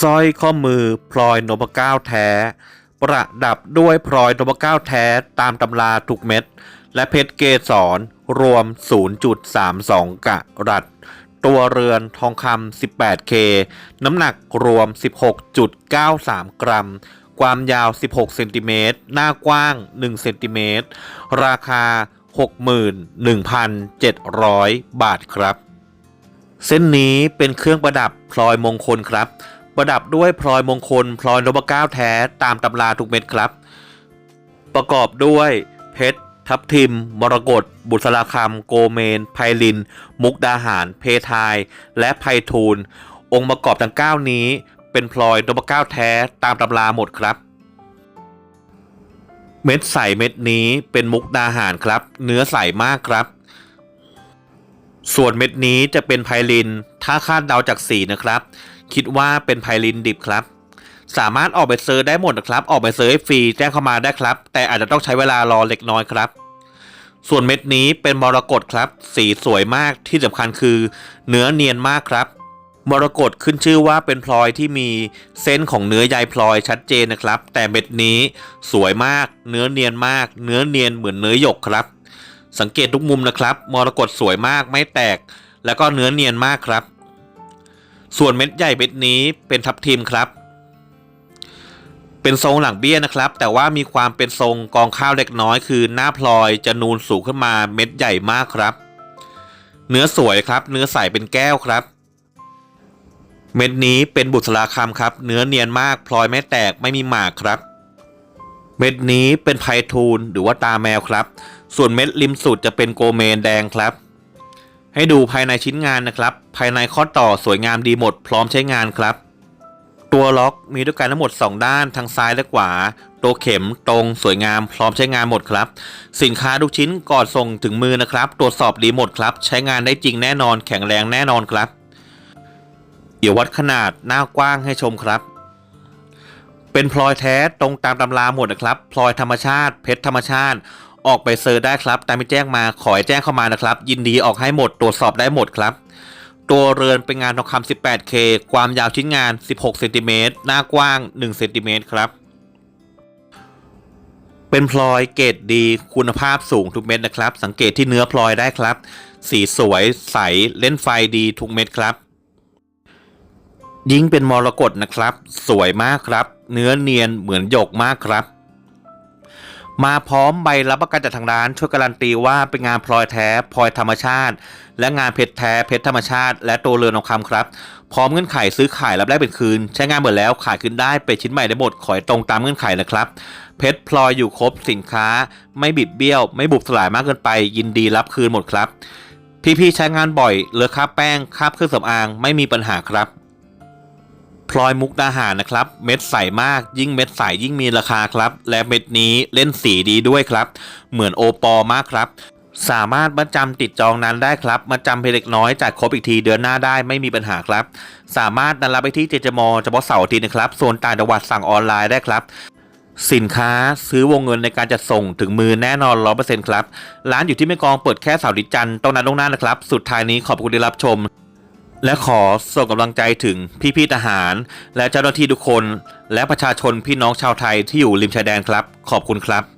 สร้อยข้อมือพลอยนพเก้าแท้ ประดับด้วยพลอยนพเก้าแท้ตามตำราทุกเม็ด และเพชรเกสรรวม 0.32 กะรัตตัวเรือนทองคำ 18K น้ำหนักรวม 16.93 กรัม ความยาว 16 เซนติเมตร หน้ากว้าง 1 เซนติเมตร ราคา 61,700 บาทครับ เส้นนี้เป็นเครื่องประดับพลอยมงคลครับ ประดับด้วยพลอยมงคลพลอยนพเก้าวแท้ตามตำราทุกเม็ดครับ ประกอบด้วยเพชรทับทิม มรกตบุษราคำโกเมน ไพลิน มุกดาหาร เพทาย และไพทูล องค์ประกอบทั้ง 9 นี้ เป็นพลอยนพเก้าวแท้ตามตำราหมดครับ เม็ดใสเม็ดนี้เป็นมุกดาหารครับ เนื้อใสมากครับ ส่วนเม็ดนี้จะเป็นไพลิน ถ้าคาดเดาจากสีนะครับ คิดว่าเป็นไพลินดิบครับ สามารถออกไปเซอร์ชได้หมดนะครับ ออกไปเซอร์ให้ฟรีแจ้งเข้ามาได้ครับ แต่อาจจะต้องใช้เวลารอเล็กน้อยครับ ส่วนเม็ดนี้เป็นมรกตครับ สีสวยมากที่สำคัญคือ เนื้อเนียนมากครับ มรกตขึ้นชื่อว่าเป็นพลอยที่มีเส้นของเนื้อใยพลอยชัดเจนนะครับ แต่เม็ดนี้สวยมาก เนื้อเนียนมาก เนื้อเนียนเหมือนเนื้อหยกครับสังเกตทุกมุมนะครับ มรกตสวยมากไม่แตก แล้วก็เนื้อเนียนมากครับ ส่วนเม็ดใหญ่เม็ดนี้เป็นทับทิมครับ เป็นทรงหลังเบี้ยนะครับ แต่ว่ามีความเป็นทรงกองข้าวเล็กน้อย คือหน้าพลอยจะนูนสูงขึ้นมาเม็ดใหญ่มากครับ เนื้อสวยครับ เนื้อใสเป็นแก้วครับ เม็ดนี้เป็นบุษราคำครับ เนื้อเนียนมากพลอยไม่แตกไม่มีหมากครับ เม็ดนี้เป็นไพทูลหรือว่าตาแมวครับ ส่วนเม็ดริมสุดจะเป็นโกเมนแดงครับ ให้ดูภายในชิ้นงานนะครับ ภายในข้อต่อสวยงามดีหมดพร้อมใช้งานครับ ตัวล็อกมีด้วยกันทั้งหมด 2 ด้านทางซ้ายและขวา ตัวเข็มตรงสวยงามพร้อมใช้งานหมดครับ สินค้าทุกชิ้นก่อนส่งถึงมือนะครับ ตรวจสอบดีหมดครับ ใช้งานได้จริงแน่นอนแข็งแรงแน่นอนครับ เดี๋ยววัดขนาดหน้ากว้างให้ชมครับ เป็นพลอยแท้ตรงตามตำราหมดนะครับ พลอยธรรมชาติ เพชรธรรมชาติ ออกไปเซอร์ได้ครับ ตามที่แจ้งมาขอให้แจ้งเข้ามานะครับ ยินดีออกให้หมดตรวจสอบได้หมดครับ ตัวเรือนเป็นงานทองคำ 18K ความยาวชิ้นงาน 16เซนติเมตรหน้ากว้าง1เซนติเมตรครับ เป็นพลอยเกรดดีคุณภาพสูงทุกเม็ดนะครับ สังเกตที่เนื้อพลอยได้ครับ สีสวยใสเล่นไฟดีทุกเม็ดครับยิ่งเป็นมรกตนะครับ สวยมากครับ เนื้อเนียนเหมือนหยกมากครับ มาพร้อมใบรับประกันจากทางร้านช่วยการันตีว่าเป็นงานพลอยแท้พลอยธรรมชาติ และงานเพชรแท้เพชรธรรมชาติ และตัวเรือนทองคำครับ พร้อมเงื่อนไขซื้อขายรับได้เป็นคืน ใช้งานหมดแล้วขายคืนได้เป็นชิ้นใหม่ได้หมดขอให้ตรงตามเงื่อนไขนะครับ เพชรพลอยอยู่ครบสินค้า ไม่บิดเบี้ยว ไม่บุบสลายมากเกินไป ยินดีรับคืนหมดครับ พี่ๆใช้งานบ่อยเลือกค่าแป้งค่าเครื่องสำอางไม่มีปัญหาครับ พลอยมุกดาหารนะครับ เม็ดใสมากยิ่งเม็ดใสยิ่งมีราคาครับ และเม็ดนี้เล่นสีดีด้วยครับ เหมือนโอปอมากครับ สามารถมาจำติดจองนั้นได้ครับ มาจำเพล็กน้อยจ่ายครบอีกทีเดือนหน้าได้ไม่มีปัญหาครับ สามารถนัดรับไปที่เจจมอเฉพาะเสาร์อาทิตย์นะครับส่วนต่างจังหวัดสั่งออนไลน์ได้ครับสินค้าซื้อวงเงินในการจัดส่งถึงมือแน่นอน 100%ครับ ร้านอยู่ที่แม่กองเปิดแค่เสาร์อาทิตย์จันทร์ต้องนัดล่วงหน้านะครับ สุดท้ายนี้ขอบคุณที่รับชม และขอส่งกำลังใจถึงพี่ๆทหาร และเจ้าหน้าที่ทุกคน และประชาชนพี่น้องชาวไทยที่อยู่ริมชายแดนครับ ขอบคุณครับ